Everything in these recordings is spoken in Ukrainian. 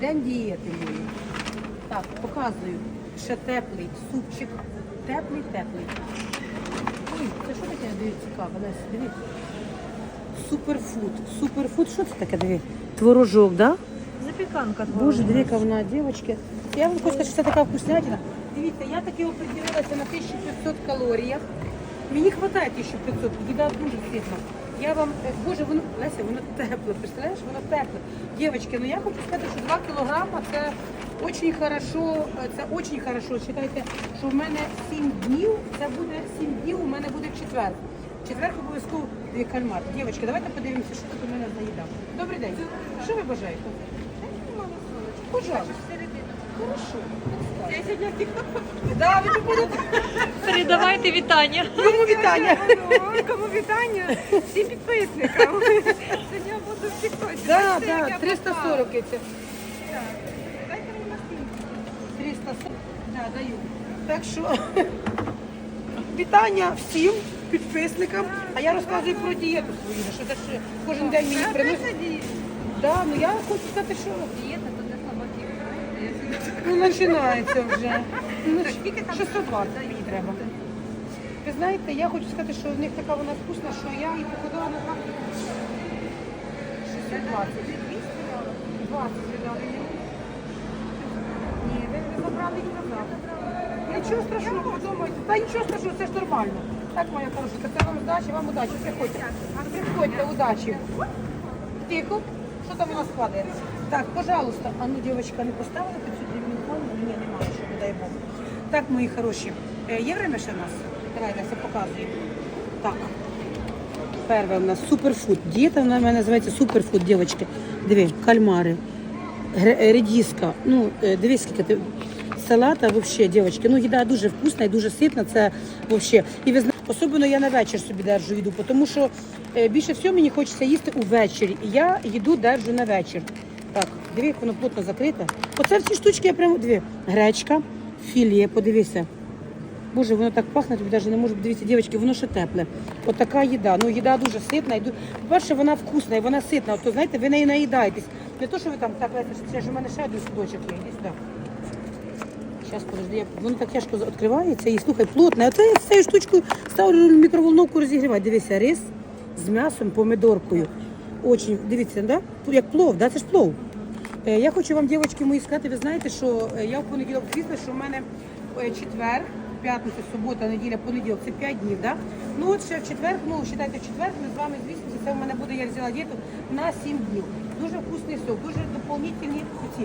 день дієти мої. Так, показую. Ще теплий супчик. Теплий, теплий. Ой, це що таке дивіться, цікаве? Лесь, дивіться. Суперфуд. Суперфуд. Що це таке? Диви? Творожок, да? Запіканка Боже, диви, яка вона, дівчатки. Я вам хочу сказати, що це така вкуснятина. Дивіться, я таки оприділилася на 1500 калоріях. Мені вистачає 1500, їда дуже ситна. Я вам, е, боже, воно, Леся, воно тепле, представляєш, воно тепле. Дівчатки, ну я хочу сказати, що 2 кілограма це дуже хорошо, е, це дуже хорошо. Читайте, що в мене 7 днів, це буде 7 днів, у мене буде в четвер. В четвер обов'язково дві кальмар. Дівчатки, давайте подивимося, що тут у мене за їда. Добрий день. Що ви бажаєте? Пожалуйста. Хорошо. Я сьогодні в TikTok. Да, ви будете. Передавайте вітання. Кому вітання. Кому вітання всім підписникам. Сьогодні я буду в тіктоці. Да, Бачите, як да, я 340 це. попала. Дайте мені машинку. 340, да, даю. Так що вітання всім підписникам. А я розказую про дієту свою, що це ж кожен день мені Це приносить. Да, ну я хочу сказати, що Дієта. Ну, починається вже. Ну, 620 мені треба. Ви знаєте, я хочу сказати, що в них така вона вкусна, що я її походила на 620. 20 віддали мені. Ні, ви не забрали їх назад. Нічого страшного, подумайте. Та нічого страшного, це ж нормально. Так, моя хорошенька, це вам удачі, вам удачі. Приходьте. Приходьте, удачі. Тихо. Що там у нас падає? Так, пожалуйста. А ну, дівчинка, не під форму? Ні, немає, що не дай Бог. Так, мої хороші. Е, Є время ще в нас? Давай, Леся, показує. Так. Перше в нас суперфуд. Дієта вона в мене називається суперфуд, дівчатки. Диви, кальмари, е, редіска. Ну, е, дивись, скільки ти. Салата вообще, дівчатки. Ну, їда дуже вкусна і дуже ситна. Це вообще. І ви знаєте, особливо я на вечір собі держу їду, тому що більше всього мені хочеться їсти увечері. І я їду держу на вечір. Так, диви, воно плотно закрите. Оце всі штучки я прямо диви. Гречка, філія, подивися. Боже, воно так пахне, тобі навіть не можу дивіться, дівчатки, воно ще тепле. От така їда. Ну, їда дуже ситна. По-перше, вона вкусна і вона ситна. От, то, знаєте, ви нею наїдаєтесь. Не то, що ви там так, це ж у мене ще один судочок є. Іди сюди. Зараз, подожди, воно так тяжко відкривається і слухай, плотне. Оце я з цією штучкою ставлю мікроволновку розігрівати. Дивися, рис з м'ясом, помидоркою. Очень, дивіться, да? як плов, да? це ж плов. Е, Я хочу вам, дівчатки мої, сказати, ви знаєте, що е, я в понеділок звісно, що в мене е, четвер, п'ятниця, субота, неділя, понеділок, це 5 днів, да? Ну от ще в четвер, ну вважайте, в четвер ми з вами звісно, це в мене буде, я взяла дієту на 7 днів. Дуже вкусний сок, дуже доповнительні ці.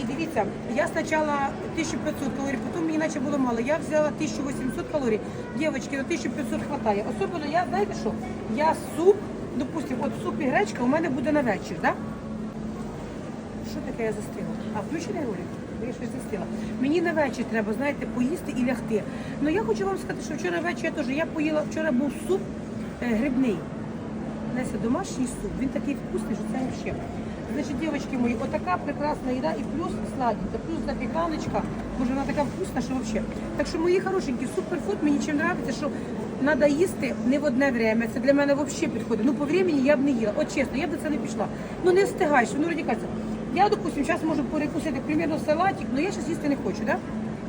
І дивіться, я спочатку 1500 калорій, потім мені наче було мало. Я взяла 1800 калорій. Дівчатки, на 1500 хватає. Особливо я, знаєте що? Я суп, допустим, от суп і гречка у мене буде на вечір, да? Що таке я застигла? А включений ролик? Я щось застигла. Мені на вечір треба, знаєте, поїсти і лягти. Ну я хочу вам сказати, що вчора ввечері я теж я поїла, вчора був суп е, грибний. Леся, домашній суп, він такий вкусний, що це взагалі. Значить, дівчатки мої, отака прекрасна їда і плюс сладенька, плюс запіканочка, боже, вона така вкусна, що взагалі. Так що, мої хорошенькі, суперфуд мені чим подобається, що треба їсти не в одне время. Це для мене взагалі підходить. Ну, по времени я б не їла. От чесно, я б до це не пішла. Ну не встигаєш, ну радикально. Я, допустим, зараз можу перекусити, примірно, салатик, але я зараз їсти не хочу? Да?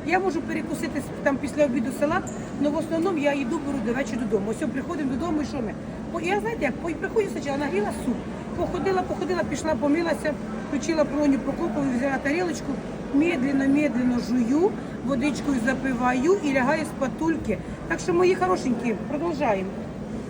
Я можу перекусити там після обіду салат, але в основному я йду беру до вечора додому. Ось приходимо додому і що ми? Я знаєте, як приходжу спочатку, нагріла суп, походила, походила, пішла, помилася, включила броню Прокопову, взяла тарілочку, медленно, медленно жую, водичкою запиваю і лягаю з патульки. Так що, мої хорошенькі, продовжаємо.